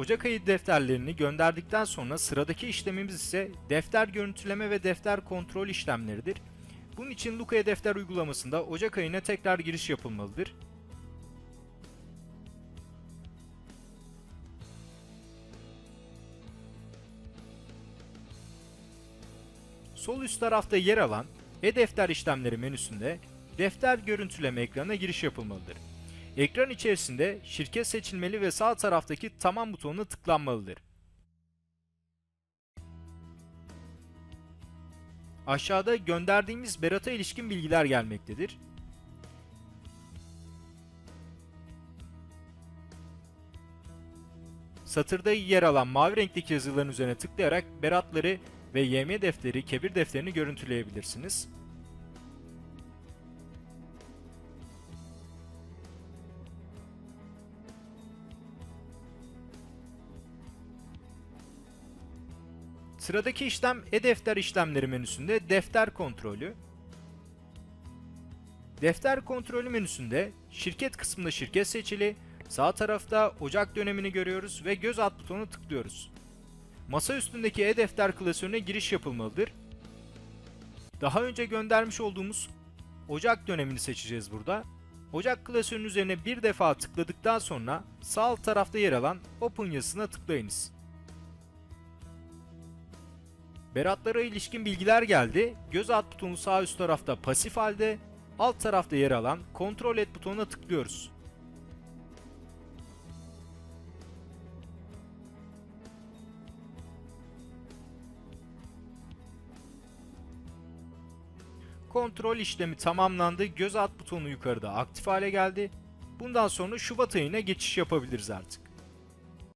Ocak ayı defterlerini gönderdikten sonra sıradaki işlemimiz ise defter görüntüleme ve defter kontrol işlemleridir. Bunun için Luka'ya defter uygulamasında Ocak ayına tekrar giriş yapılmalıdır. Sol üst tarafta yer alan E-Defter işlemleri menüsünde defter görüntüleme ekranına giriş yapılmalıdır. Ekran içerisinde şirket seçilmeli ve sağ taraftaki tamam butonuna tıklanmalıdır. Aşağıda gönderdiğimiz Berat'a ilişkin bilgiler gelmektedir. Satırda yer alan mavi renkteki yazıların üzerine tıklayarak Beratları ve YM defteri, kebir defterini görüntüleyebilirsiniz. Sıradaki işlem e-defter işlemleri menüsünde defter kontrolü. Defter kontrolü menüsünde şirket kısmında şirket seçili, sağ tarafta Ocak dönemini görüyoruz ve göz at butonuna tıklıyoruz. Masa üstündeki e-defter klasörüne giriş yapılmalıdır. Daha önce göndermiş olduğumuz Ocak dönemini seçeceğiz burada. Ocak klasörünün üzerine bir defa tıkladıktan sonra sağ alt tarafta yer alan Open yazısına tıklayınız. Beratlara ilişkin bilgiler geldi. Göz at butonu sağ üst tarafta pasif halde, alt tarafta yer alan kontrol et butonuna tıklıyoruz. Kontrol işlemi tamamlandı. Göz at butonu yukarıda aktif hale geldi. Bundan sonra Şubat ayına geçiş yapabiliriz artık.